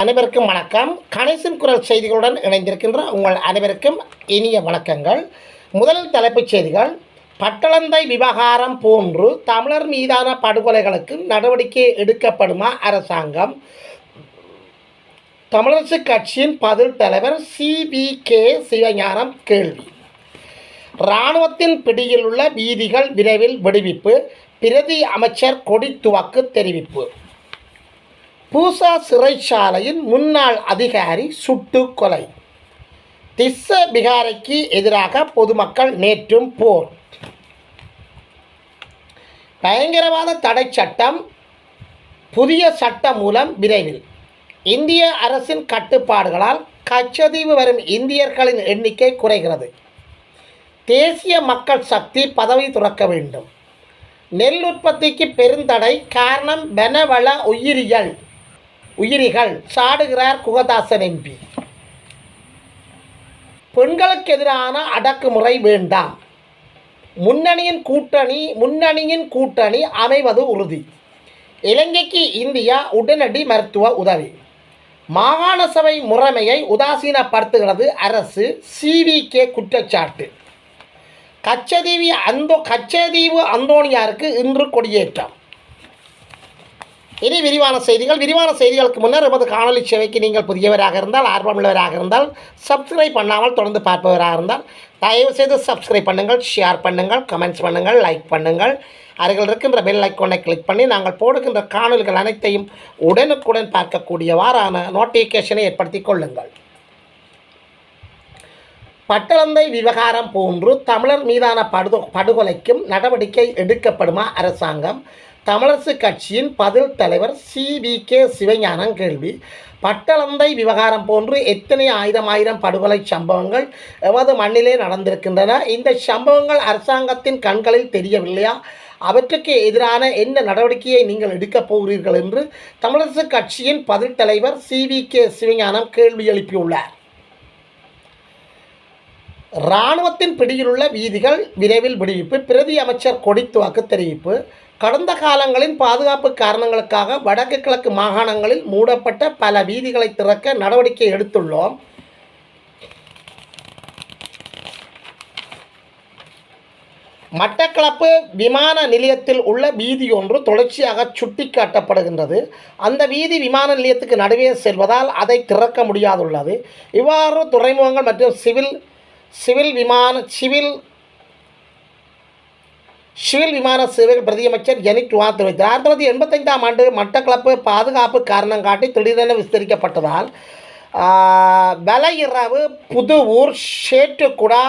அனைவருக்கும் வணக்கம். கணேசன் குரல் செய்திகளுடன் இணைந்திருக்கின்ற உங்கள் அனைவருக்கும் இனிய வணக்கங்கள். முதலில் தலைப்புச் செய்திகள். பட்டளந்தை விவகாரம் போன்று தமிழர் மீதான படுகொலைகளுக்கு நடவடிக்கை எடுக்கப்படுமா அரசாங்கம்? தமிழரசு கட்சியின் பதில் தலைவர் சி. கே. சிவஞானம் கேள்வி. இராணுவத்தின் பிடியில் உள்ள வீதிகள் விரைவில் விடுவிப்பு. பிரதி அமைச்சர் கொடி துவக்கு தெரிவிப்பு. பூசா சிறைச்சாலையின் முன்னாள் அதிகாரி சுட்டு கொலை. திஸ்ஸ பிகாரைக்கு எதிராக பொதுமக்கள் நேற்றும் போர். பயங்கரவாத தடை சட்டம் புதிய சட்டம் மூலம் விரைவில். இந்திய அரசின் கட்டுப்பாடுகளால் கச்சதீவு வரும் இந்தியர்களின் எண்ணிக்கை குறைகிறது. தேசிய மக்கள் சக்தி பதவி துறக்க வேண்டும். நெல் உற்பத்திக்கு பெருந்தடை காரணம் வனவள உயிரியல். உயிரிகள் சாடுகிறார் குகதாசன் எம்பி பெண்களுக்கு எதிரான அடக்குமுறை வேண்டாம். முன்னணியின் கூட்டணி முன்னணியின் கூட்டணி அமைவது உறுதி. இலங்கைக்கு இந்தியா உடனடி மருத்துவ உதவி. மாகாண சபை முறைமையை உதாசீனப்படுத்துகிறது அரசு சிவிகே குற்றச்சாட்டு. கச்சதீவி அந்தோ கச்சதீவு அந்தோணியாருக்கு இன்று கொடியேற்றம். இனி விரிவான செய்திகள். விரிவான செய்திகளுக்கு முன்னர் எமது காணொலி சேவைக்கு நீங்கள் புதியவராக இருந்தால் ஆர்வமுள்ளவராக இருந்தால் சப்ஸ்கிரைப் பண்ணாமல் தொடர்ந்து பார்ப்பவராக இருந்தால் தயவு செய்து சப்ஸ்கிரைப் பண்ணுங்கள் ஷேர் பண்ணுங்கள் கமெண்ட்ஸ் பண்ணுங்கள் லைக் பண்ணுங்கள். அருகில் இருக்கின்ற பெல் ஐக்கோனை கிளிக் பண்ணி நாங்கள் போடுகின்ற காணொலிகள் அனைத்தையும் உடனுக்குடன் பார்க்கக்கூடியவாறான நோட்டிஃபிகேஷனை ஏற்படுத்திக் கொள்ளுங்கள். பட்டளந்தை விவகாரம் போன்று தமிழர் மீதான படுகொ படுகொலைக்கும் நடவடிக்கை எடுக்கப்படுமா அரசாங்கம்? தமிழரசு கட்சியின் பதில் தலைவர் சி வி கே சிவஞானம் கேள்வி. பட்டளந்தை விவகாரம் போன்று எத்தனை ஆயிரம் ஆயிரம் படுகொலை சம்பவங்கள் எமது மண்ணிலே நடந்திருக்கின்றன? இந்த சம்பவங்கள் அரசாங்கத்தின் கண்களில் தெரியவில்லையா? அவற்றுக்கு எதிரான என்ன நடவடிக்கையை நீங்கள் எடுக்கப் போகிறீர்கள் என்று தமிழரசு கட்சியின் பதில் தலைவர் சி வி கே சிவஞானம் கேள்வி எழுப்பியுள்ளார். இராணுவத்தின் பிடியிலுள்ள வீதிகள் விரைவில் விடுவிப்பு பிரதி அமைச்சர் கொடித்துவாக்கு தெரிவிப்பு கடந்த காலங்களின் பாதுகாப்பு காரணங்களுக்காக வடக்கு கிழக்கு மாகாணங்களில் மூடப்பட்ட பல வீதிகளை திறக்க நடவடிக்கை எடுத்துள்ளோம். மட்டக்களப்பு விமான நிலையத்தில் உள்ள வீதி ஒன்று தொடர்ச்சியாக சுட்டிக்காட்டப்படுகின்றது. அந்த வீதி விமான நிலையத்துக்கு நடுவே செல்வதால் அதை திறக்க முடியாதுள்ளது. இவ்வாறு துறைமுகங்கள் மற்றும் சிவில் சிவில் விமான சிவில் சிவில் விமான சேவைகள் பிரதியமைச்சர் ஜெனிட் வா தெரிவித்தார் ஆயிரத்தி தொள்ளாயிரத்தி எண்பத்தைந்தாம் ஆண்டு மட்டக்களப்பு பாதுகாப்பு காரணம் காட்டி திடீரென விஸ்தரிக்கப்பட்டதால் வலையிறவு புதுவூர் ஷேட்டுக்குடா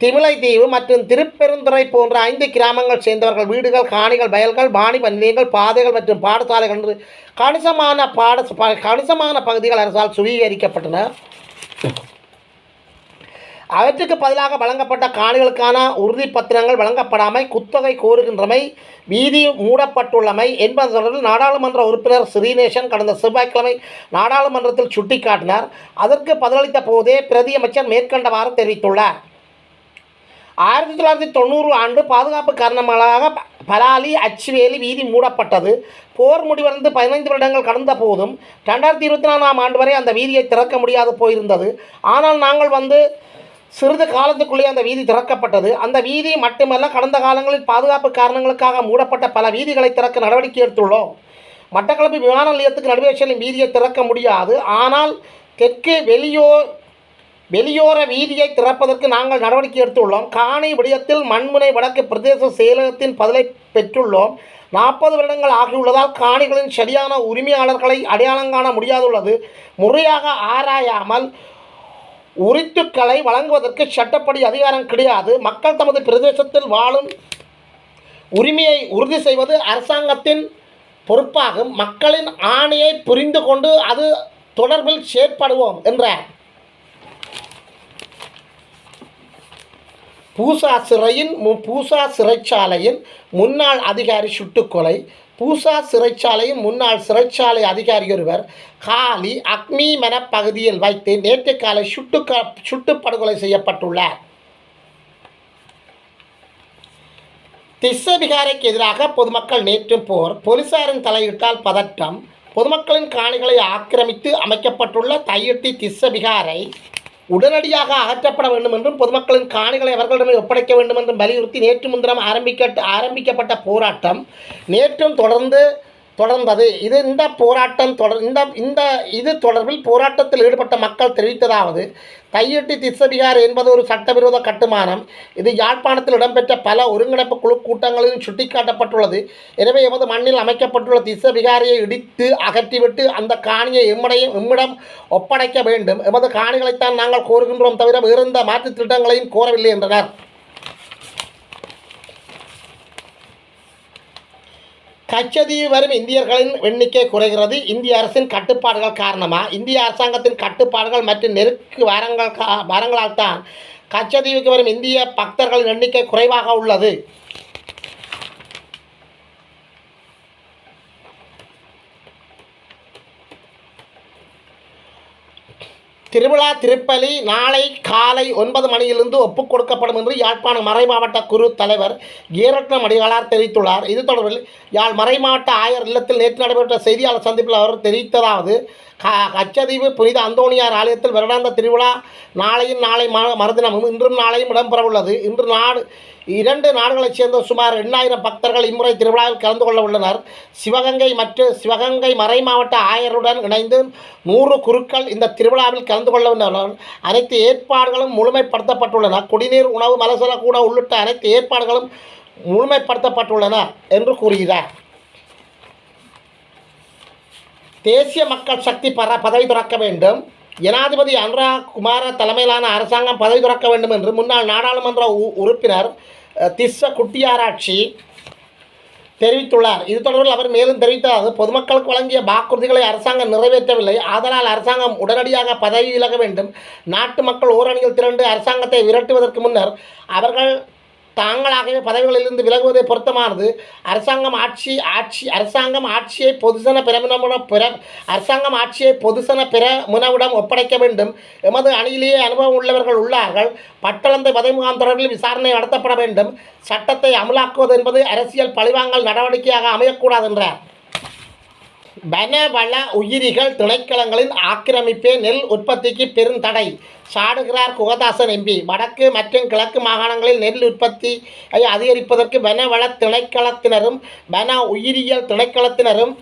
திமிலைத்தீவு மற்றும் திருப்பெருந்துறை போன்ற ஐந்து கிராமங்கள் சேர்ந்தவர்கள் வீடுகள் காணிகள் வயல்கள் பாணி நிலையங்கள் பாதைகள் மற்றும் பாடசாலைகள் என்று கணிசமான பாட கணிசமான பகுதிகள் அரசால் சுவீகரிக்கப்பட்டன. அவற்றுக்கு பதிலாக வழங்கப்பட்ட காணிகளுக்கான உறுதிப்பத்திரங்கள் வழங்கப்படாமை குத்தகை கோருகின்றமை வீதி மூடப்பட்டுள்ளமை என்பது தொடர்பில் நாடாளுமன்ற உறுப்பினர் ஸ்ரீநேசன் கடந்த செவ்வாய்க்கிழமை நாடாளுமன்றத்தில் சுட்டிக்காட்டினார். அதற்கு பதிலளித்த போதே பிரதியமைச்சர் மேற்கண்டவாறு தெரிவித்துள்ளார். ஆயிரத்தி தொள்ளாயிரத்தி தொண்ணூறு ஆண்டு பாதுகாப்பு காரணமாக பலாலி அச்சுவேலி வீதி மூடப்பட்டது. போர் முடிவடைந்து பதினைந்து வருடங்கள் கடந்த போதும் ரெண்டாயிரத்தி இருபத்தி நாலாம் ஆண்டு வரை அந்த வீதியை திறக்க முடியாது போயிருந்தது. ஆனால் நாங்கள் வந்து சிறிது காலத்துக்குள்ளே அந்த வீதி திறக்கப்பட்டது. அந்த வீதி மட்டுமல்ல கடந்த காலங்களில் பாதுகாப்பு காரணங்களுக்காக மூடப்பட்ட பல வீதிகளை திறக்க நடவடிக்கை எடுத்துள்ளோம். மட்டக்களப்பு விமான நிலையத்துக்கு நடுவே செல்லும் வீதியை திறக்க முடியாது. ஆனால் தெற்கு வெளியோர் வெளியோர வீதியை திறப்பதற்கு நாங்கள் நடவடிக்கை எடுத்துள்ளோம். காணி விடயத்தில் மண்முனை வடக்கு பிரதேச செயலகத்தின் பதிலை பெற்றுள்ளோம். நாற்பது வருடங்கள் ஆகியுள்ளதால் காணிகளின் சரியான உரிமையாளர்களை அடையாளம் காண முடியாதுள்ளது. முறையாக ஆராயாமல் உரித்துக்களை வழங்குவதற்கு சட்டப்படி அதிகாரம் கிடையாது. மக்கள் தமது பிரதேசத்தில் வாழும் உரிமையை உறுதி செய்வது அரசாங்கத்தின் பொறுப்பாகும். மக்களின் ஆணையை புரிந்து கொண்டு அது தொடர்பில் செயற்படுவோம் என்றார். பூசா சிறையின் மு- பூசா சிறைச்சாலையின் முன்னாள் அதிகாரி சுட்டுக்கொலை பூசா சிறைச்சாலையின் முன்னாள் சிறைச்சாலை அதிகாரி ஒருவர் காலி அக்னிமன பகுதியில் வைத்து நேற்று காலை சுட்டு சுட்டு படுகொலை செய்யப்பட்டுள்ளார். திஸ்ஸ எதிராக பொதுமக்கள் நேற்றும் போர். போலீசாரின் தலையிட்டால் பதட்டம். பொதுமக்களின் காணிகளை ஆக்கிரமித்து அமைக்கப்பட்டுள்ள தையட்டி திஸ்ஸபிகாரை உடனடியாக அகற்றப்பட வேண்டும் என்றும் பொதுமக்களின் காணிகளை அவர்களிடமே ஒப்படைக்க வேண்டும் என்றும் வலியுறுத்தி நேற்று முன்தினம் ஆரம்பிக்க ஆரம்பிக்கப்பட்ட போராட்டம் நேற்றும் தொடர்ந்து தொடர்ந்தது. இது இந்த போராட்டம் தொடர் இந்த இந்த இது தொடர்பில் போராட்டத்தில் ஈடுபட்ட மக்கள் தெரிவித்ததாவது தையிட்டி திசபிகார் என்பது ஒரு சட்டவிரோத கட்டுமானம். இது யாழ்ப்பாணத்தில் இடம்பெற்ற பல ஒருங்கிணைப்பு குழு கூட்டங்களிலும் சுட்டிக்காட்டப்பட்டுள்ளது. எனவே எமது மண்ணில் அமைக்கப்பட்டுள்ள திசபிகாரியை இடித்து அகற்றிவிட்டு அந்த காணியை எம்முடையும் எம்மிடம் ஒப்படைக்க வேண்டும். எமது காணிகளைத்தான் நாங்கள் கோருகின்றோம் தவிர வேறு எந்த மாற்று திட்டங்களையும் கோரவில்லை என்றனர். கச்சதீவு வரும் இந்தியர்களின் எண்ணிக்கை குறைகிறது. இந்திய அரசின் கட்டுப்பாடுகள் காரணமாக இந்திய அரசாங்கத்தின் கட்டுப்பாடுகள் மற்றும் நெருக்கு வாரங்கள் கா- வாரங்களால் தான் கச்சதீவுக்கு வரும் இந்திய பக்தர்களின் எண்ணிக்கை குறைவாக உள்ளது. திருவிழா திருப்பலி நாளை காலை ஒன்பது மணியிலிருந்து ஒப்புக் கொடுக்கப்படும் என்று யாழ்ப்பாணம் மறைமாவட்ட குரு தலைவர் ஏரட்னம் அடிகளார் தெரிவித்துள்ளார். இது தொடர்பில் யாழ் மறைமாவட்ட ஆயர் இல்லத்தில் நேற்று நடைபெற்ற செய்தியாளர் சந்திப்பில் அவர் தெரிவித்ததாவது க கச்சதீவு புனித அந்தோணியார் ஆலயத்தில் வருடாந்த திருவிழா நாளையும் நாளை மறுதினமும் இன்றும் நாளையும் இடம்பெறவுள்ளது. இன்று நாடு இரண்டு நாடுகளைச் சேர்ந்த சுமார் எண்ணாயிரம் பக்தர்கள் இம்முறை திருவிழாவில் கலந்து கொள்ள உள்ளனர். சிவகங்கை மற்றும் சிவகங்கை மறை மாவட்ட ஆயருடன் இணைந்து நூறு குருக்கள் இந்த திருவிழாவில் கலந்து கொள்ள உள்ளனர். அனைத்து ஏற்பாடுகளும் முழுமைப்படுத்தப்பட்டுள்ளன. குடிநீர் உணவு மலசல கூட உள்ளிட்ட அனைத்து ஏற்பாடுகளும் முழுமைப்படுத்தப்பட்டுள்ளன என்று கூறுகிறார். தேசிய மக்கள் சக்தி பர பதவி துறக்க வேண்டும். ஜனாதிபதி அனுரா குமார தலைமையிலான அரசாங்கம் பதவி துறக்க வேண்டும் என்று முன்னாள் நாடாளுமன்ற உறுப்பினர் திஸ்ஸ குட்டியாராட்சி தெரிவித்துள்ளார். இது தொடர்பில் அவர் மேலும் தெரிவித்ததாவது பொதுமக்களுக்கு வழங்கிய வாக்குறுதிகளை அரசாங்கம் நிறைவேற்றவில்லை. ஆதலால் அரசாங்கம் உடனடியாக பதவி விலக வேண்டும். நாட்டு மக்கள் ஓரணியில் திரண்டு அரசாங்கத்தை விரட்டுவதற்கு முன்னர் அவர்கள் தாங்களாகவே பதவிகளிலிருந்து விலகுவதை பொருத்தமானது. அரசாங்கம் ஆட்சி ஆட்சி அரசாங்கம் ஆட்சியை பொதுசன பிரமுனமுடன் பிற அரசாங்கம் ஆட்சியை பொதுசன பிற முனவுடன் ஒப்படைக்க வேண்டும். எமது அணியிலேயே அனுபவம் உள்ளவர்கள் உள்ளார்கள். பட்டளந்தை முகாம் தொடர்பில் விசாரணை நடத்தப்பட வேண்டும். சட்டத்தை அமலாக்குவது என்பது அரசியல் பழிவாங்கல் நடவடிக்கையாக அமையக்கூடாது என்றார். வனவள உயிரிகள் திணைக்களங்களின் ஆக்கிரமிப்பே நெல் உற்பத்திக்கு பெருந்தடை சாடுகிறார் குகதாசன் எம்பி. வடக்கு மற்றும் கிழக்கு மாகாணங்களில் நெல் உற்பத்தியை அதிகரிப்பதற்கு வனவள திணைக்களத்தினரும் வன உயிரியல் திணைக்களத்தினரும்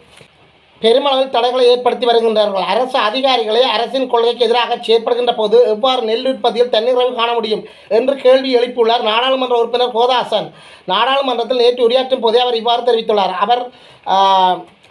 பெருமளவில் தடைகளை ஏற்படுத்தி வருகின்றார்கள். அரசு அதிகாரிகளே அரசின் கொள்கைக்கு எதிராக செயற்படுகின்ற போது எவ்வாறு நெல் உற்பத்தியில் தன்னிறைவு காண முடியும் என்று கேள்வி எழுப்பியுள்ளார் நாடாளுமன்ற உறுப்பினர் கோதாசன் நாடாளுமன்றத்தில் நேற்று உரையாற்றும் போதே அவர் இவ்வாறு தெரிவித்துள்ளார். அவர்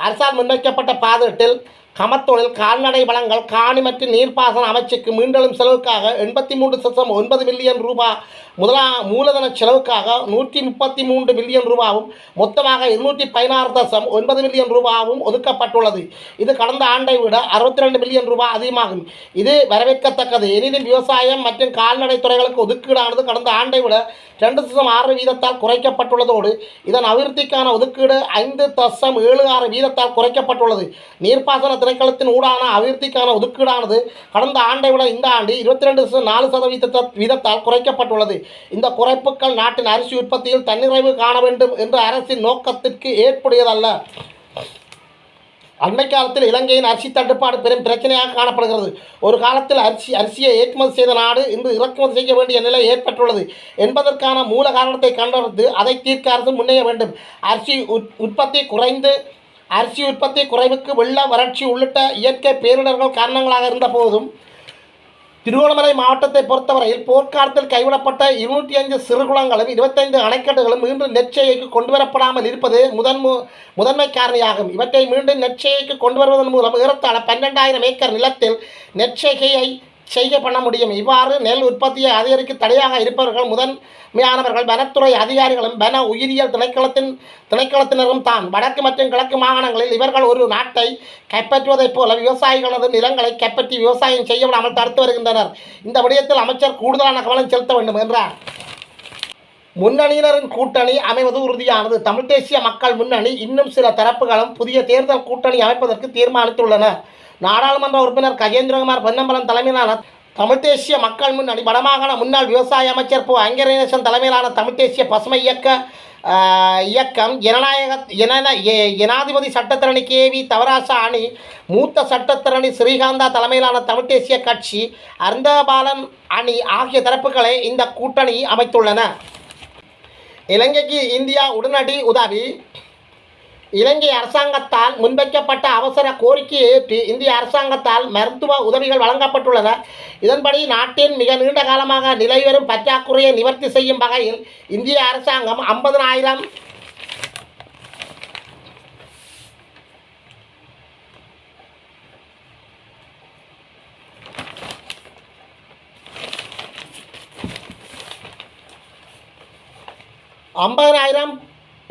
அரசால் முன்வைக்கப்பட்ட பாதத்தில் கமத்தொழில் கால்நடை வளங்கள் காணி மற்றும் நீர்ப்பாசன அமைச்சுக்கு மீண்டெழும் செலவுக்காக எண்பத்தி மூன்று சதம் ஒன்பது மில்லியன் ரூபாய் முதலா மூலதன செலவுக்காக நூற்றி முப்பத்தி மூன்று மில்லியன் ரூபாவும் மொத்தமாக இருநூற்றி பதினாறு தசம் ஒன்பது மில்லியன் ரூபாவும் ஒதுக்கப்பட்டுள்ளது. இது கடந்த ஆண்டை விட அறுபத்தி ரெண்டு மில்லியன் ரூபாய் அதிகமாகும். இது வரவேற்கத்தக்கது. எனினும் விவசாயம் மற்றும் கால்நடை துறைகளுக்கு ஒதுக்கீடானது கடந்த ஆண்டை விட ரெண்டு தசம் ஆறு வீதத்தால் குறைக்கப்பட்டுள்ளதோடு இதன் அபிவிருத்திக்கான ஒதுக்கீடு ஐந்து தசம் ஏழு ஆறு வீதத்தால் குறைக்கப்பட்டுள்ளது. நீர்ப்பாசன திணைக்களத்தின் ஊடான அபிவிருத்திக்கான ஒதுக்கீடானது கடந்த ஆண்டை விட இந்த ஆண்டு இருபத்தி ரெண்டு நாலு சதவீத வீதத்தால் குறைக்கப்பட்டுள்ளது. இந்த குறைப்புகள் நாட்டின் அரிசி உற்பத்தியில் தன்னிறைவு காண வேண்டும் என்ற அரசின் நோக்கத்திற்கு ஏற்புடையதல்ல. அண்மை காலத்தில் இலங்கையின் அரிசி தட்டுப்பாடு பெரும் பிரச்சனையாக காணப்படுகிறது. ஒரு காலத்தில் அரிசி அரிசியை ஏற்றுமதி செய்த நாடு இன்று இறக்குமதி செய்ய வேண்டிய நிலை ஏற்பட்டுள்ளது. என்பதற்கான மூல காரணத்தை கண்டறிந்து அதை தீர்க்க அரசு முன்னைய வேண்டும். அரிசி உற்- உற்பத்தி குறைந்து அரிசி உற்பத்தி குறைவுக்கு வெள்ள வறட்சி உள்ளிட்ட இயற்கை பேரிடர்கள் காரணங்களாக இருந்த போதும் திருவண்ணாமலை மாவட்டத்தை பொறுத்தவரையில் போர்க்காலத்தில் கைவிடப்பட்ட இருநூற்றி அஞ்சு சிறுகுளங்களும் இருபத்தைந்து அணைக்கட்டுகளும் மீண்டும் நெற்செய்கைக்கு கொண்டு வரப்படாமல் இருப்பது முதன் முதன்மை காரணியாகும். இவற்றை மீண்டும் நெற்செய்கைக்கு கொண்டு வருவதன் மூலம் ஏறத்தாழ பன்னெண்டாயிரம் ஏக்கர் நிலத்தில் நெற்செய்கையை செய்ய பண்ண முடியும். இவ்வாறு நெல் உற்பத்தியை அதிகரிக்க தடையாக இருப்பவர்கள் முதன்மையானவர்கள் வனத்துறை அதிகாரிகளும் வன உயிரியல் திணைக்களத்தின் திணைக்களத்தினரும் தான். வடக்கு மற்றும் கிழக்கு மாகாணங்களில் இவர்கள் ஒரு நாட்டை கைப்பற்றுவதைப் போல விவசாயிகளது நிலங்களை கைப்பற்றி விவசாயம் செய்ய விடாமல் தடுத்து வருகின்றனர். இந்த விடயத்தில் அமைச்சர் கூடுதலான கவனம் செலுத்த வேண்டும் என்றார். முன்னணியினரின் கூட்டணி அமைவது உறுதியானது. தமிழ் தேசிய மக்கள் முன்னணி இன்னும் சில தரப்புகளும் புதிய தேர்தல் கூட்டணி அமைப்பதற்கு தீர்மானித்துள்ளன. நாடாளுமன்ற உறுப்பினர் கஜேந்திரகுமார் பொன்னம்பலம் தலைமையிலான தமிழ் தேசிய மக்கள் முன்னணி வடமாகாண முன்னாள் விவசாய அமைச்சர் போ. அங்கரேசன் தலைமையிலான தமிழ் தேசிய பசுமை இயக்க இயக்கம் ஜனநாயக ஜன ஜனாதிபதி சட்டத்தரணி கே. வி. தவராசா அணி மூத்த சட்டத்தரணி ஸ்ரீகாந்தா தலைமையிலான தமிழ் தேசிய கட்சி அருந்தபாலன் அணி ஆகிய தரப்புகளை இந்த கூட்டணி அமைத்துள்ளன. இலங்கைக்கு இந்தியா உடனடி உதவி. இலங்கை அரசாங்கத்தால் முன்வைக்கப்பட்ட அவசர கோரிக்கையை ஏற்று இந்திய அரசாங்கத்தால் மருத்துவ உதவிகள் வழங்கப்பட்டுள்ளன. இதன்படி நாட்டின் மிக நீண்ட காலமாக நிலைவரும் பற்றாக்குறையை நிவர்த்தி செய்யும் வகையில் இந்திய அரசாங்கம் ஐம்பதனாயிரம் ஐம்பதனாயிரம்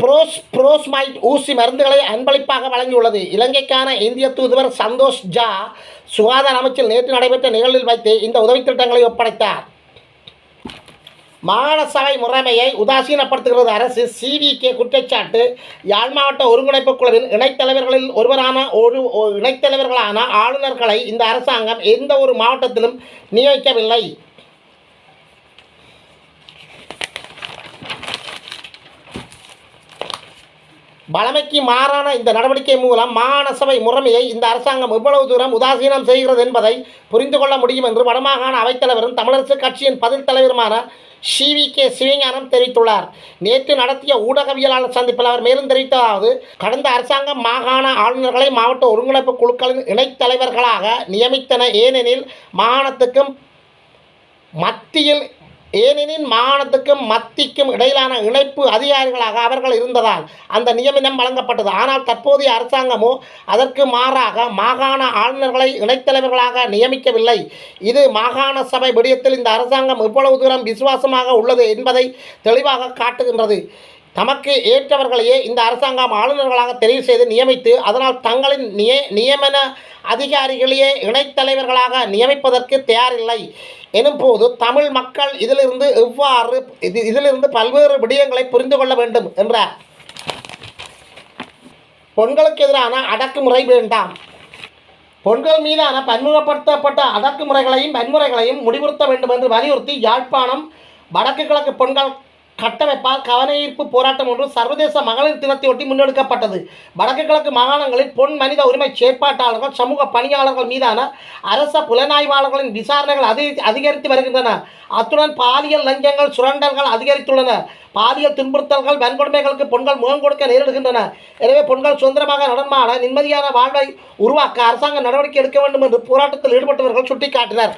ப்ரோஸ் ப்ரோஸ்மைட் ஊசி மருந்துகளை அன்பளிப்பாக வழங்கியுள்ளது. இலங்கைக்கான இந்திய தூதுவர் சந்தோஷ் ஜா சுகாதார அமைச்சில் நேற்று நடைபெற்ற நிகழ்வில் வைத்து இந்த உதவித் திட்டங்களை ஒப்படைத்தார். மாகாண சபை முறைமையை உதாசீனப்படுத்துகிறது அரசு. சிவிகே குற்றச்சாட்டு யாழ் மாவட்ட ஒருங்கிணைப்பு குழுவின் இணைத்தலைவர்களில் ஒருவரான ஒரு ஒரு இணைத்தலைவர்களான ஆளுநர்களை இந்த அரசாங்கம் எந்த ஒரு மாவட்டத்திலும் நியமிக்கவில்லை. வளமைக்கு மாறான இந்த நடவடிக்கை மூலம் மாகாண சபை முறைமையை இந்த அரசாங்கம் எவ்வளவு தூரம் உதாசீனம் செய்கிறது என்பதை புரிந்து கொள்ள முடியும் என்று வடமாகாண அவைத்தலைவரும் தமிழரசு கட்சியின் பதில் தலைவருமான சிவி கே சிவஞானம் தெரிவித்துள்ளார். நேற்று நடத்திய ஊடகவியலாளர் சந்திப்பில் அவர் மேலும் தெரிவித்ததாவது கடந்த அரசாங்கம் மாகாண ஆளுநர்களை மாவட்ட ஒருங்கிணைப்பு குழுக்களின் இணைத்தலைவர்களாக நியமித்தன. ஏனெனில் மாகாணத்துக்கும் மத்தியில் ஏனெனில் மாகாணத்துக்கும் மத்திக்கும் இடையிலான இணைப்பு அதிகாரிகளாக அவர்கள் இருந்ததால் அந்த நியமனம் வழங்கப்பட்டது. ஆனால் தற்போதைய அரசாங்கமோ அதற்கு மாறாக மாகாண ஆளுநர்களை இணைத்தலைவர்களாக நியமிக்கவில்லை. இது மாகாண சபை விடயத்தில் இந்த அரசாங்கம் எவ்வளவு தூரம் விசுவாசமாக உள்ளது என்பதை தெளிவாக காட்டுகின்றது. தமக்கு ஏற்றவர்களையே இந்த அரசாங்கம் ஆளுநர்களாக தெரிவு செய்து நியமித்து அதனால் தங்களின் நிய நியமன அதிகாரிகளையே இணைத்தலைவர்களாக நியமிப்பதற்கு தயாரில்லை. எனும்போது தமிழ் மக்கள் இதிலிருந்து எவ்வாறு இது இதிலிருந்து பல்வேறு விடயங்களை புரிந்து கொள்ள வேண்டும் என்றார். பெண்களுக்கு எதிரான அடக்குமுறை வேண்டாம். பெண்கள் மீதான பன்முகப்படுத்தப்பட்ட அடக்குமுறைகளையும் வன்முறைகளையும் முடிவுறுத்த வேண்டும் என்று வலியுறுத்தி யாழ்ப்பாணம் வடக்கு கிழக்கு பெண்கள் கட்டமைப்பால் கவனஈர்ப்பு போராட்டம் ஒன்று சர்வதேச மகளிர் தினத்தையொட்டி முன்னெடுக்கப்பட்டது. வடக்கு கிழக்கு மாகாணங்களில் பொன் மனித உரிமை செயற்பாட்டாளர்கள் சமூக பணியாளர்கள் மீதான அரச புலனாய்வாளர்களின் விசாரணைகள் அதி அதிகரித்து வருகின்றன. அத்துடன் பாலியல் லஞ்சங்கள் சுரண்டல்கள் அதிகரித்துள்ளன. பாலியல் துன்புறுத்தல்கள் வன்கொடுமைகளுக்கு பெண்கள் முகம் கொடுக்க நேரிடுகின்றன. எனவே பெண்கள் சுதந்திரமாக நடனமான நிம்மதியான வாழ்வை உருவாக்க அரசாங்கம் நடவடிக்கை எடுக்க வேண்டும் என்று போராட்டத்தில் ஈடுபட்டவர்கள் சுட்டிக்காட்டினர்.